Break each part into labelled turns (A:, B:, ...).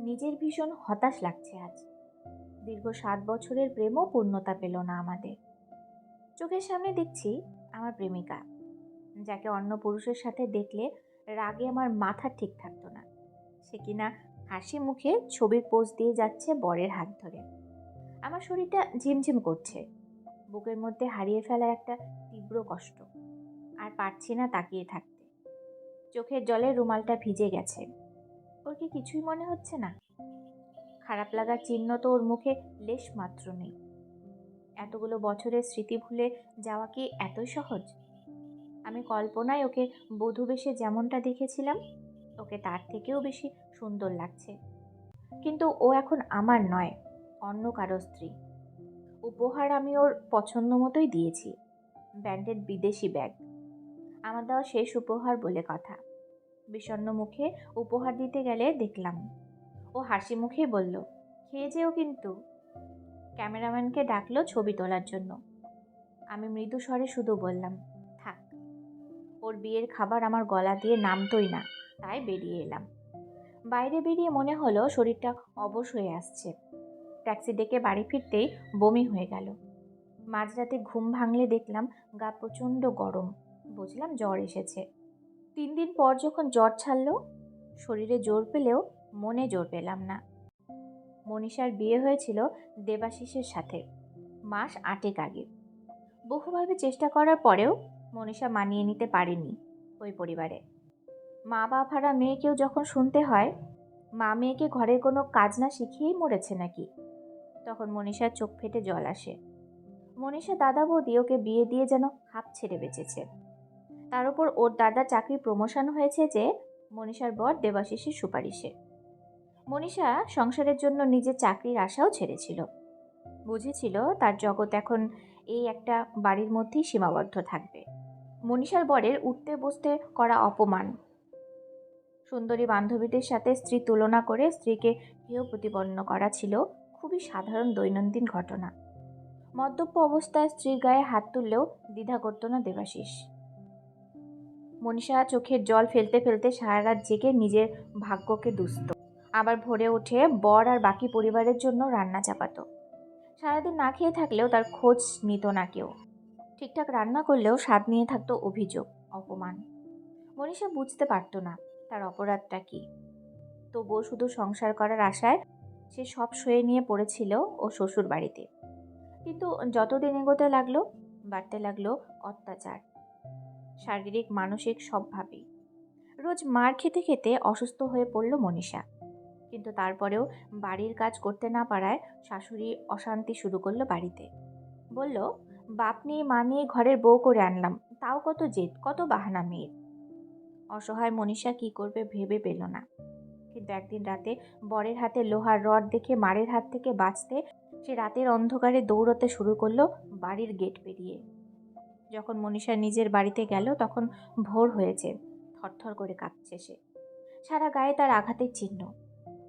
A: নিজের ভীষণ হতাশ লাগছে আজ। দীর্ঘ সাত বছরের প্রেমও পূর্ণতা পেল না আমাদের। চোখের সামনে দেখছি আমার প্রেমিকা, যাকে অন্য পুরুষের সাথে দেখলে রাগে আমার মাথা ঠিক থাকতো না। সে কিনা হাসি মুখে ছবির পোজ দিয়ে যাচ্ছে বরের হাত ধরে। আমার শরীরটা ঝিমঝিম করছে। বুকের মধ্যে হারিয়ে ফেলার একটা তীব্র কষ্ট। আর পারছি না তাকিয়ে থাকতে। চোখের জলে রুমালটা ভিজে গেছে। ওর কি কিছুই মনে হচ্ছে না। খারাপ লাগার চিহ্ন তো ওর মুখে লেশ মাত্র নেই। এতগুলো বছরের স্মৃতি ভুলে যাওয়া কি এতই সহজ? আমি কল্পনায় ওকে বধূ বেশে যেমনটা দেখেছিলাম, ওকে তার থেকেও বেশি সুন্দর লাগছে। কিন্তু ও এখন আমার নয়, অন্য কারও স্ত্রী। উপহার আমি ওর পছন্দ মতোই দিয়েছি। ব্র্যান্ডেড বিদেশি ব্যাগ। আমার দেওয়া শেষ উপহার বলে কথা। বিষণ্ণ মুখে উপহার দিতে গেলে দেখলাম। ও হাসি মুখেই বলল, খেয়ে যেও কিন্তু। ক্যামেরাম্যানকে ডাকলো ছবি তোলার জন্য। আমি মৃদু স্বরে শুধু বললাম, থাক। ওর বিয়ের খাবার আমার গলা দিয়ে নামতোই না, তাই বেরিয়ে এলাম। বাইরে বেরিয়ে মনে হলো শরীরটা অবশ হয়ে আসছে। ট্যাক্সি ডেকে বাড়ি ফিরতেই বমি হয়ে গেল। মাঝরাতে ঘুম ভাঙলে দেখলাম গা প্রচণ্ড গরম। বুঝলাম জ্বর এসেছে। তিন দিন পর যখন জ্বর ছাড়লো, শরীরে জোর পেলেও মনে জোর পেলাম না। মনীষার বিয়ে হয়েছিল দেবাশিসের সাথে, মাস আটেক আগে। বহুভাবে চেষ্টা করার পরেও মনীষা মানিয়ে নিতে পারেনি ওই পরিবারে। মা বাবারা মেয়েকেও যখন শুনতে হয়, মা মেয়েকে ঘরের কোনো কাজ না শিখিয়েই মরেছে নাকি? তখন মনীষার চোখ ফেটে জল আসে। মনীষা দাদা বৌদি ওকে বিয়ে দিয়ে যেন হাঁপ ছেড়ে বেঁচেছে। তার উপর ওর দাদা চাকরি প্রমোশন হয়েছে যে, মনীষার বর দেবাশিসের সুপারিশে। মনীষা সংসারের জন্য নিজের চাকরির আশাও ছেড়েছিল। বুঝেছিল তার জগৎ এখন এই একটা বাড়ির মধ্যেই সীমাবদ্ধ থাকবে। মনীষার বরের উঠতে বসতে করা অপমান। সুন্দরী বান্ধবীদের সাথে স্ত্রী তুলনা করে স্ত্রীকে হেয় প্রতিপন্ন করা ছিল খুবই সাধারণ দৈনন্দিন ঘটনা। মদ্যপ অবস্থায় স্ত্রীর গায়ে হাত তুললেও দ্বিধা করত না দেবাশিস। মনীষা চোখের জল ফেলতে ফেলতে সারা রাত জেগে নিজের ভাগ্যকে দুস্ত। আবার ভোরে উঠে বর আর বাকি পরিবারের জন্য রান্না চাপাতো। সারাদিন না খেয়ে থাকলেও তার খোঁজ নিত না কেউ। ঠিকঠাক রান্না করলেও স্বাদ নিয়ে থাকতো অভিযোগ, অপমান। মনীষা বুঝতে পারতো না তার অপরাধটা কি। তবুও শুধু সংসার করার আশায় সে সব সয়ে নিয়ে পড়েছিল ও শ্বশুর বাড়িতে কিন্তু যতদিন এগোতে লাগল, বাড়তে লাগল অত্যাচার। শারীরিক, মানসিক সবভাবেই রোজ মার খেতে খেতে অসুস্থ হয়ে পড়ল মনীষা। কিন্তু তারপরেও বাড়ির কাজ করতে না পারায় শাশুড়ি অশান্তি শুরু করল বাড়িতে। বলল, বাপ নিয়ে, মা নিয়ে ঘরের বউ করে আনলাম। তাও কত জেদ, কত বাহানা মেয়ের। অসহায় মনীষা কি করবে ভেবে পেল না। কিন্তু একদিন রাতে বরের হাতে লোহার রড দেখে মারের হাত থেকে বাঁচতে সে রাতের অন্ধকারে দৌড়তে শুরু করল বাড়ির গেট পেরিয়ে। যখন মনীষা নিজের বাড়িতে গেল, তখন ভোর হয়েছে। থরথর করে কাঁপছে সে। সারা গায়ে তার আঘাতের চিহ্ন।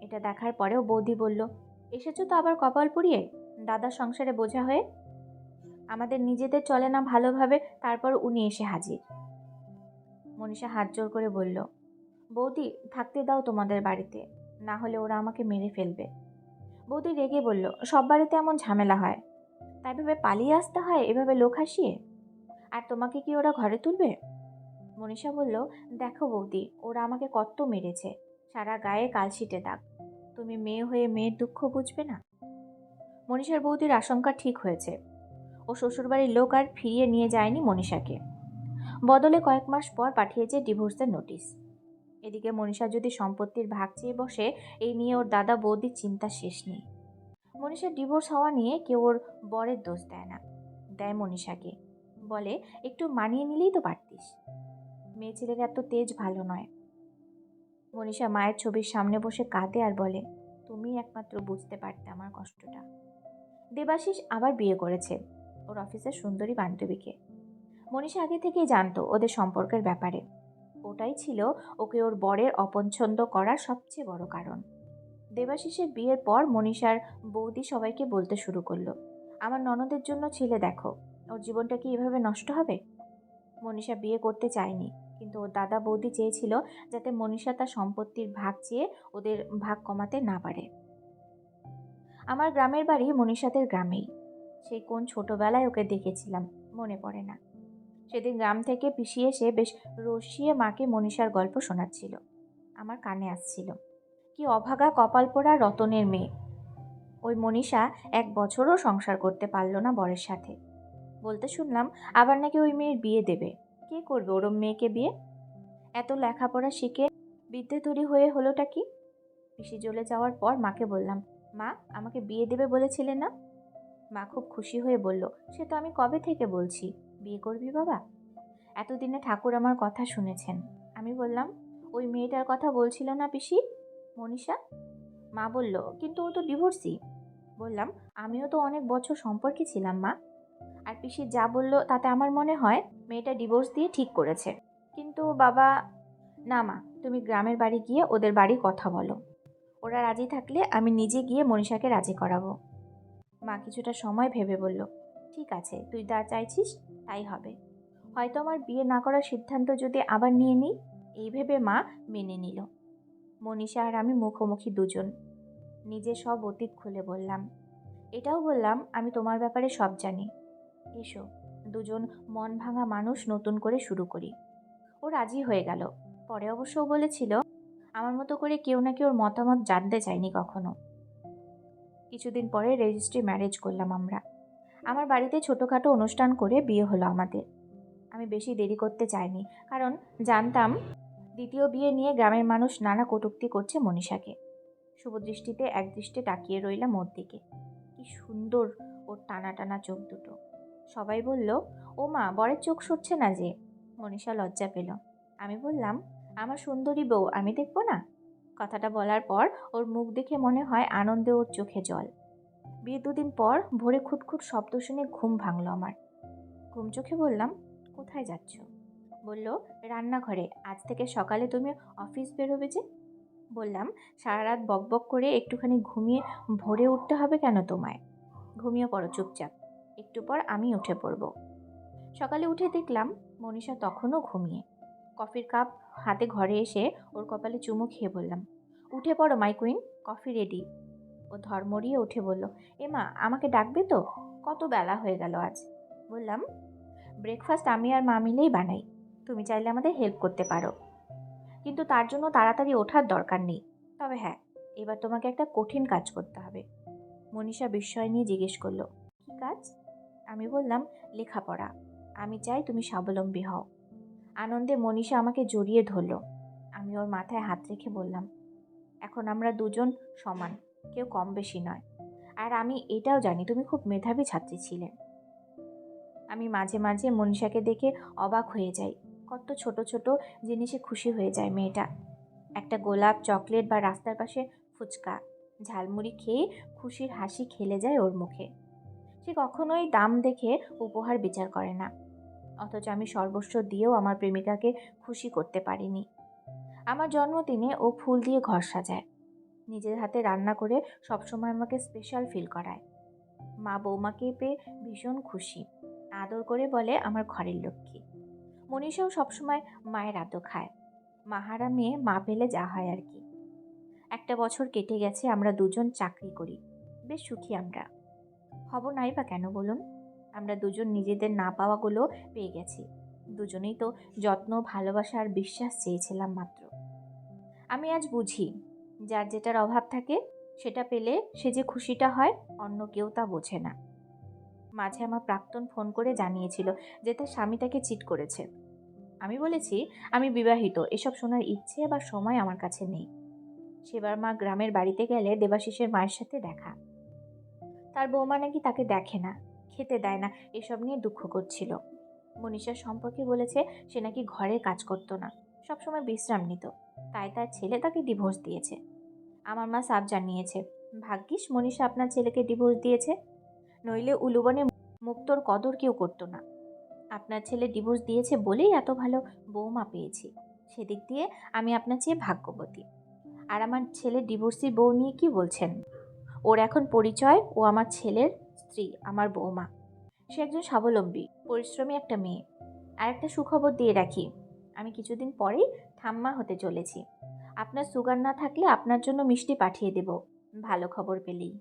A: এটা দেখার পরেও বৌদি বলল, এসেছ তো আবার কপাল পুড়িয়ে? দাদার সংসারে বোঝা হয়ে? আমাদের নিজেদের চলে না ভালোভাবে, তারপর উনি এসে হাজির। মনীষা হাত জোর করে বলল, বৌদি, থাকতে দাও তোমাদের বাড়িতে। না হলে ওরা আমাকে মেরে ফেলবে। বৌদি রেগে বলল, সব বাড়িতে এমন ঝামেলা হয়। তাই ভেবে পালিয়ে আসতে হয়? এভাবে লোক হাসিয়ে? আর তোমাকে কি ওরা ঘরে তুলবে? মনীষা বলল, দেখো বৌদি, ওরা আমাকে কত মেরেছে। সারা গায়ে কালশিটে দাগ। তুমি মেয়ে হয়ে মেয়ের দুঃখ বুঝবে না? মনীষার বৌদির আশঙ্কা ঠিক হয়েছে। ও শ্বশুরবাড়ির লোক আর ফিরিয়ে নিয়ে যায়নি মনীষাকে। বদলে কয়েক মাস পর পাঠিয়েছে ডিভোর্সের নোটিশ। এদিকে মনীষা যদি সম্পত্তির ভাগ চেয়ে বসে এই নিয়ে ওর দাদা বৌদির চিন্তা শেষ নেই। মনীষার ডিভোর্স হওয়া নিয়ে কেউ ওর বরের দোষ দেয় না, দেয় মনীষাকে। বলে, একটু মানিয়ে নিলেই তো পারতিস। মেয়ে ছেলের এত তেজ ভালো নয়। মনীষা মায়ের ছবির সামনে বসে কাঁদে আর বলে, তুমি একমাত্র বুঝতে পারতে আমার কষ্টটা। দেবাশিস আবার বিয়ে করেছে, ওর অফিসের সুন্দরী বান্ধবীকে। মনীষা আগে থেকেই জানতো ওদের সম্পর্কের ব্যাপারে। ওটাই ছিল ওকে ওর বরের অপছন্দ করার সবচেয়ে বড় কারণ। দেবাশিসের বিয়ের পর মনীষার বৌদি সবাইকে বলতে শুরু করল, আমার ননদের জন্য ছেলে দেখো। ওর জীবনটা কি এভাবে নষ্ট হবে? মনীষা বিয়ে করতে চায়নি, কিন্তু ওর দাদা বৌদি চেয়েছিল যাতে মনীষা তার সম্পত্তির ভাগ চেয়ে ওদের ভাগ কমাতে না পারে। আমার গ্রামের বাড়ি মনীষাদের গ্রামেই। সেই কোন ছোটবেলায় ওকে দেখেছিলাম, মনে পড়ে না। সেদিন গ্রাম থেকে পিছিয়ে এসে বেশ রসিয়ে মাকে মনীষার গল্প শোনাচ্ছিল। আমার কানে আসছিল, কি অভাগা কপাল পোড়া রতনের মেয়ে। ওই মনীষা এক বছরও সংসার করতে পারল না বরের সাথে। বলতে শুনলাম আবার নাকি ওই মেয়ের বিয়ে দেবে। কে করবে ওরম মেয়েকে বিয়ে? এত লেখাপড়া শিখে বিদ্যে তৈরি হয়ে হলোটা কি? পিসি জ্বলে যাওয়ার পর মাকে বললাম, মা, আমাকে বিয়ে দেবে বলেছিলে না? মা খুব খুশি হয়ে বলল, সে তো আমি কবে থেকে বলছি? বিয়ে করবি বাবা? এতদিনে ঠাকুর আমার কথা শুনেছেন। আমি বললাম, ওই মেয়েটার কথা বলছিল না পিসি? মনীষা? মা বলল, কিন্তু ও তো ডিভোর্সি। বললাম, আমিও তো অনেক বছর সম্পর্কে ছিলাম মা। আর পিসি যা বলল তাতে আমার মনে হয় মেয়েটা ডিভোর্স দিয়ে ঠিক করেছে। কিন্তু বাবা, না মা, তুমি গ্রামের বাড়ি গিয়ে ওদের বাড়ি কথা বলো। ওরা রাজি থাকলে আমি নিজে গিয়ে মনীষাকে রাজি করাবো। মা কিছুটা সময় ভেবে বলল, ঠিক আছে, তুই যা চাইছিস তাই হবে। হয়তো আমার বিয়ে না করার সিদ্ধান্ত যদি আবার নিয়ে নিই। এই ভেবে মা মেনে নিল। মনীষা আর আমি মুখোমুখি দুজন। নিজে সব অতীত খুলে বললাম। এটাও বললাম, আমি তোমার ব্যাপারে সব জানি। এসো, দুজন মন ভাঙা মানুষ নতুন করে শুরু করি। ও রাজি হয়ে গেল। পরে অবশ্য ও বলেছিল, আমার মতো করে কেউ না কেউ ওর মতামত জানতে চায়নি কখনো। কিছুদিন পরে রেজিস্ট্রি ম্যারেজ করলাম আমরা। আমার বাড়িতে ছোটোখাটো অনুষ্ঠান করে বিয়ে হলো আমাদের। আমি বেশি দেরি করতে চাইনি, কারণ জানতাম দ্বিতীয় বিয়ে নিয়ে গ্রামের মানুষ নানা কটূক্তি করছে মনীষাকে। শুভদৃষ্টিতে একদৃষ্টে তাকিয়ে রইলাম ওর দিকে। কি সুন্দর ওর টানা টানা চোখ দুটো। সবাই বলল, ও মা, বরের চোখ সরছে না যে? মনীষা লজ্জা পেল। আমি বললাম, আমার সুন্দরী বউ, আমি দেখব না? কথাটা বলার পর ওর মুখ দেখে মনে হয় আনন্দে ওর চোখে জল। বিয়ে দুদিন পর ভোরে খুটখুট শব্দ শুনে ঘুম ভাঙল আমার। ঘুম চোখে বললাম, কোথায় যাচ্ছ? বলল, রান্নাঘরে, আজ থেকে সকালে তুমি অফিস বেরোবে যে? বললাম সারা রাত বকবক করে একটুখানি ঘুমিয়ে ভোরে উঠতে হবে কেন তোমায়? ঘুমিয়ে পড়ো চুপচাপ। একটু পর আমি উঠে পড়ব। সকালে উঠে দেখলাম মনীষা তখনও ঘুমিয়ে। কফির কাপ হাতে ঘরে এসে ওর কপালে চুমু খেয়ে বললাম, উঠে পড়ো মাই কুইন কফি রেডি ও ধর্মরিয়ে উঠে বলল, এমা, আমাকে ডাকবে তো? কত বেলা হয়ে গেল আজ? বললাম ব্রেকফাস্ট আমি আর মা মিলেই বানাই। তুমি চাইলে আমাদের হেল্প করতে পারো। কিন্তু তার জন্য তাড়াতাড়ি ওঠার দরকার নেই। তবে হ্যাঁ এবার তোমাকে একটা কঠিন কাজ করতে হবে। মনীষা বিস্ময় নিয়ে জিজ্ঞেস করল, কী কাজ? আমি বললাম, লেখাপড়া। আমি চাই তুমি স্বাবলম্বী হও। আনন্দে মনীষা আমাকে জড়িয়ে ধরলো। আমি ওর মাথায় হাত রেখে বললাম, এখন আমরা দুজন সমান, কেউ কম বেশি নয়। আর আমি এটাও জানি, তুমি খুব মেধাবী ছাত্রী ছিলে। আমি মাঝে মাঝে মনীষাকে দেখে অবাক হয়ে যাই। কত ছোট ছোট জিনিসে খুশি হয়ে যায় মেয়েটা। একটা গোলাপ চকলেট বা রাস্তার পাশে ফুচকা। ঝালমুড়ি খেয়ে খুশির হাসি খেলে যায় ওর মুখে। সে কখনোই দাম দেখে উপহার বিচার করে না। অথচ আমি সর্বস্ব দিয়েও আমার প্রেমিকাকে খুশি করতে পারিনি। আমার জন্মদিনে ও ফুল দিয়ে ঘর সাজায়। নিজের হাতে রান্না করে সবসময় আমাকে স্পেশাল ফিল করায়। মা বৌমাকে পেয়ে ভীষণ খুশি। আদর করে বলে আমার ঘরের লক্ষ্মী। মনীষাও সবসময় মায়ের আদর খায়। মাহারা মেয়ে মা পেলে যা হয় আর কি। একটা বছর কেটে গেছে, আমরা দুজন চাকরি করি। বেশ সুখী আমরা। হব নাই বা কেন বলুন? আমরা দুজন নিজেদের না পাওয়াগুলো পেয়ে গেছি। দুজনেই তো যত্ন, ভালোবাসা আর বিশ্বাস চেয়েছিলাম মাত্র। আমি আজ বুঝি, যার যেটার অভাব থাকে, সেটা পেলে সে যে খুশিটা হয়, অন্য কেউ তা বোঝে না। মাঝে আমার প্রাক্তন ফোন করে জানিয়েছিল যে তার স্বামী তাকে চিট করেছে। আমি বলেছি, আমি বিবাহিত, এসব শোনার ইচ্ছে বা সময় আমার কাছে নেই। সেবার মা গ্রামের বাড়িতে গেলে দেবাশিসের মায়ের সাথে দেখা। তার বৌমা নাকি তাকে দেখে না, খেতে দেয় না, এসব নিয়ে দুঃখ করছিল। মনীষার সম্পর্কে বলেছে, সে নাকি ঘরে কাজ করতো না, সবসময় বিশ্রাম নিত। তাই তার ছেলে তাকে ডিভোর্স দিয়েছে। আমার মা সাব জানিয়েছে, ভাগ্যিস মনীষা আপনার ছেলেকে ডিভোর্স দিয়েছে। নইলে উলুবনে মুক্তর কদর কেউ করতো না। আপনার ছেলে ডিভোর্স দিয়েছে বলেই এত ভালো বৌমা পেয়েছি। সেদিক দিয়ে আমি আপনার চেয়ে ভাগ্যবতী। আর আমার ছেলে ডিভোর্সি বউ নিয়ে কি বলছেন? ওর এখন পরিচয়, ও আমার ছেলের স্ত্রী, আমার বৌমা। সে একজন স্বাবলম্বী, পরিশ্রমী একটা মেয়ে। আর একটা সুখবর দিয়ে রাখি, আমি কিছুদিন পরেই ঠাম্মা হতে চলেছি। আপনার সুগার না থাকলে আপনার জন্য মিষ্টি পাঠিয়ে দেব, ভালো খবর পেলেই।